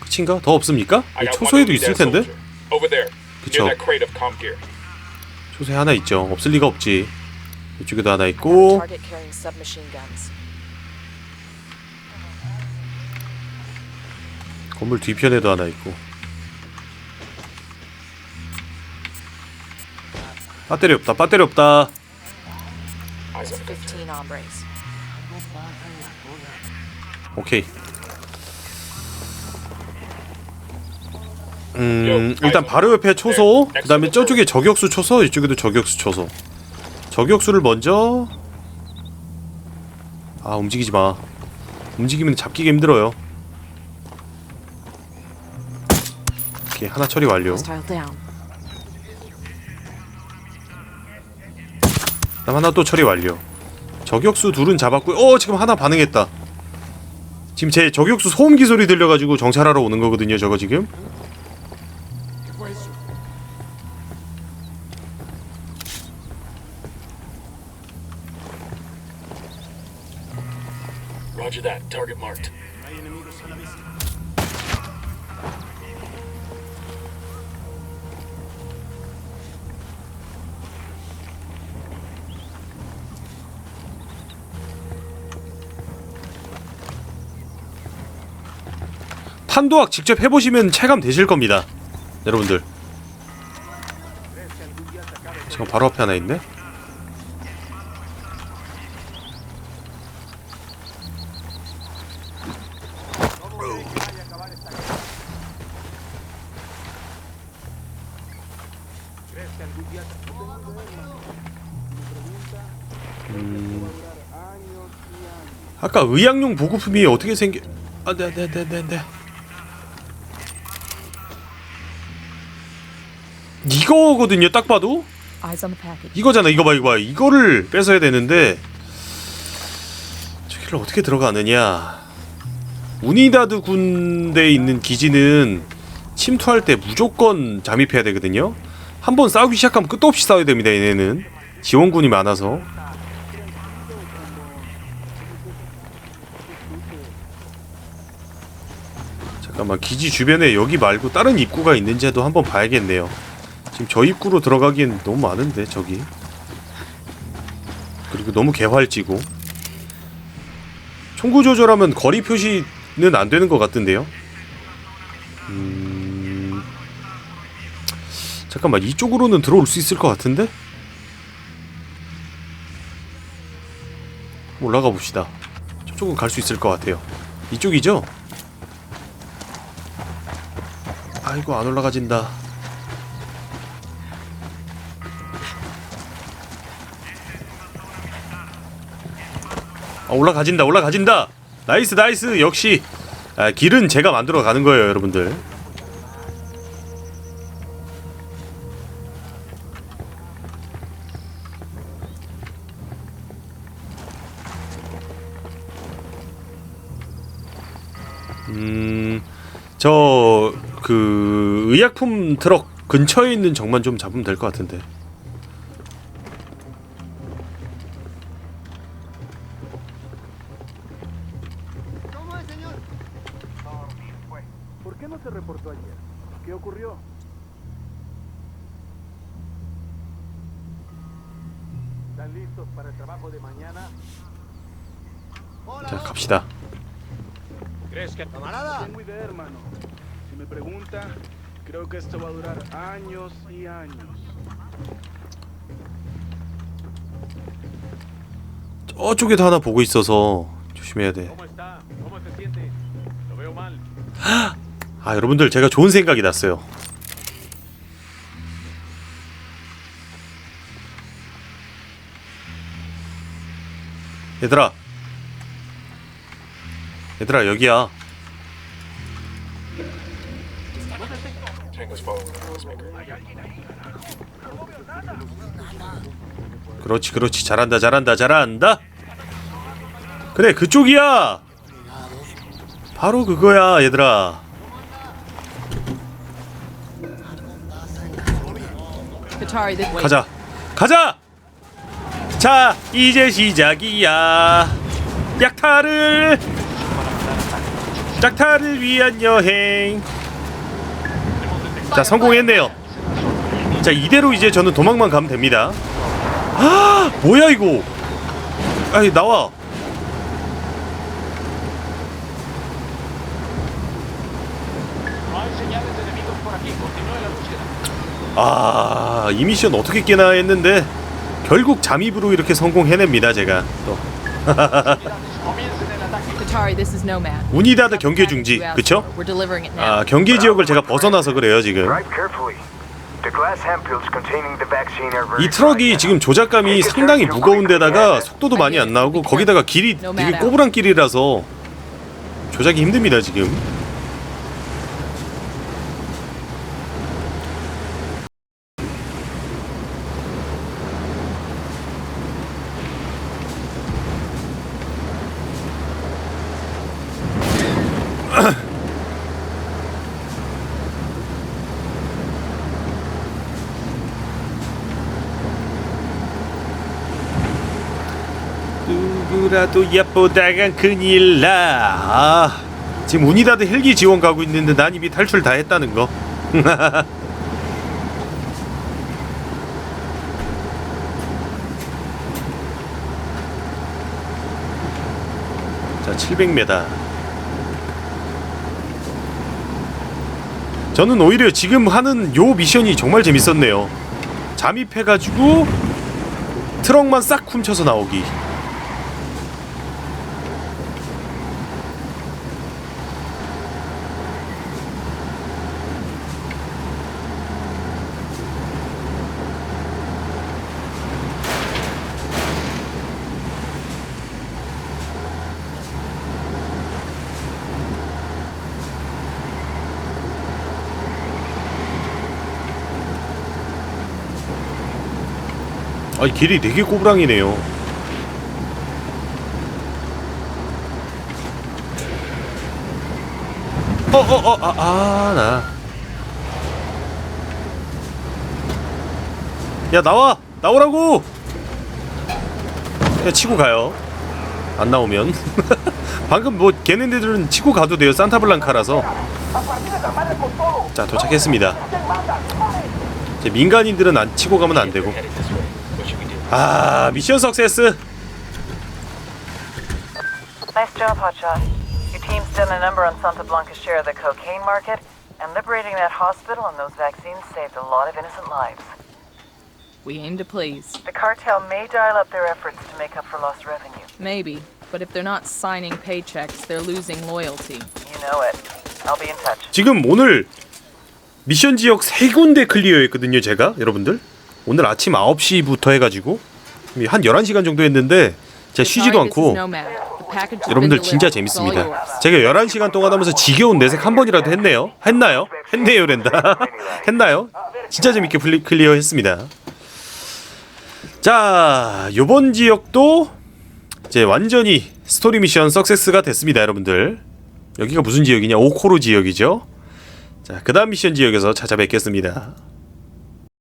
끝인가? 더 없습니까? 초소에도 있을 텐데? 그쵸. 초소에 하나 있죠. 없을 리가 없지. 이쪽에도 하나 있고. 건물 뒤편에도 하나 있고 배터리 없다. 배터리 없다. Eyes up. 15 hombres. 오케이. 음, 일단 바로 옆에 초소, 그 다음에 저쪽에 저격수 초소, 이쪽에도 저격수 초소. 저격수를 먼저. 아, 움직이지 마. 움직이면 잡기가 힘들어요. 오케이, 하나 처리 완료. Hostile down. 그다음 하나 또 처리 완료. 저격수 둘은 잡았고, 어 지금 하나 반응했다. 지금 제 저격수 소음기 소리 들려가지고 정찰하러 오는 거거든요. 저거 지금. Roger that. Target marked. 탄도학 직접 해보시면 체감 되실 겁니다. 여러분들. 지금 바로 앞에 하나 있네. 아까 의약용 보급품이 어떻게 생겨? 아, 네, 네, 네, 네, 네. 이거거든요. 딱 봐도. 이거잖아. 이거 봐, 이거 봐. 이거를 뺏어야 되는데 저기를 어떻게 들어가느냐? 우니다드 군대에 있는 기지는 침투할 때 무조건 잠입해야 되거든요. 한 번 싸우기 시작하면 끝도 없이 싸워야 됩니다. 얘네는 지원군이 많아서. 잠깐만 기지 주변에 여기 말고 다른 입구가 있는지도 한번 봐야겠네요. 지금 저 입구로 들어가기엔 너무 많은데 저기. 그리고 너무 개활지고. 총구 조절하면 거리 표시는 안 되는 것 같던데요. 음... 잠깐만 이쪽으로는 들어올 수 있을 것 같은데? 올라가 봅시다. 저쪽은 갈 수 있을 것 같아요. 이쪽이죠? 아이고 안 올라가진다. 아, 올라가진다 올라가진다. 나이스 나이스 역시 아, 길은 제가 만들어 가는 거예요 여러분들. 음, 저 그 의약품 트럭 근처에 있는 적만 좀 잡으면 될 것 같은데. 자 갑시다. Tengo idea, hermano. Si me pregunta, creo que esto va a durar años y años. 저쪽에도 하나 보고 있어서 조심해야 돼. 아 여러분들 제가 좋은 생각이 났어요. 얘들아, 얘들아 여기야. 그렇지 그렇지 잘한다 잘한다 잘한다. 그래 그쪽이야. 바로 그거야 얘들아. 가자 가자 자 이제 시작이야 약탈을 짝타를 위한 여행. 자 성공했네요. 자 이대로 이제 저는 도망만 가면 됩니다. 아 뭐야 이거? 아이 나와. 아, 이 미션 어떻게 깨나 했는데 결국 잠입으로 이렇게 성공해냅니다, 제가. 또 우니다드 경계 중지, 그쵸? We're delivering it now. 아, 경계 지역을 제가 벗어나서 그래요, 지금. 이 트럭이 지금 조작감이 상당히 무거운데다가 속도도 많이 안 나오고 거기다가 길이 되게 꼬부랑 길이라서 조작이 힘듭니다, 지금. 누구라도 예쁘다간 큰일 나. 아, 지금 우니다드 헬기 지원 가고 있는데 난 이미 탈출 다 했다는 거. 자, 700m. 저는 오히려 지금 하는 요 미션이 정말 재밌었네요. 잠입해가지고 트럭만 싹 훔쳐서 나오기. 아, 길이 되게 꼬부랑이네요. 어, 어, 어, 아. 야, 나와! 나오라고! 그냥 치고 가요. 안 나오면. 방금 뭐, 걔네들은 치고 가도 돼요. 산타블랑카라서. 자, 도착했습니다. 민간인들은 안 치고 가면 안 되고. 아 미션 석세스 Nice job, Hotshot. Your team's done a number on Santa Blanca's share of the cocaine market, and liberating that hospital and those vaccines saved a lot of innocent lives. We aim to please. The cartel may dial up their efforts to make up for lost revenue. Maybe. But if they're not signing paychecks, they're losing loyalty. You know it. I'll be in touch. 지금 오늘 미션 지역 세 군데 클리어했거든요 제가 여러분들 오늘 아침 9시부터 해가지고 한 11시간 정도 했는데 제가 쉬지도 않고 여러분들 진짜 재밌습니다. 제가 11시간 동안 하면서 지겨운 내색 한 번이라도 했네요. 했나요? 했네요 랜다 했나요? 진짜 재밌게 플리, 클리어 했습니다. 자 요번 지역도 이제 완전히 스토리 미션 석세스가 됐습니다 여러분들. 여기가 무슨 지역이냐? 오코로 지역이죠. 자 그 다음 미션 지역에서 찾아뵙겠습니다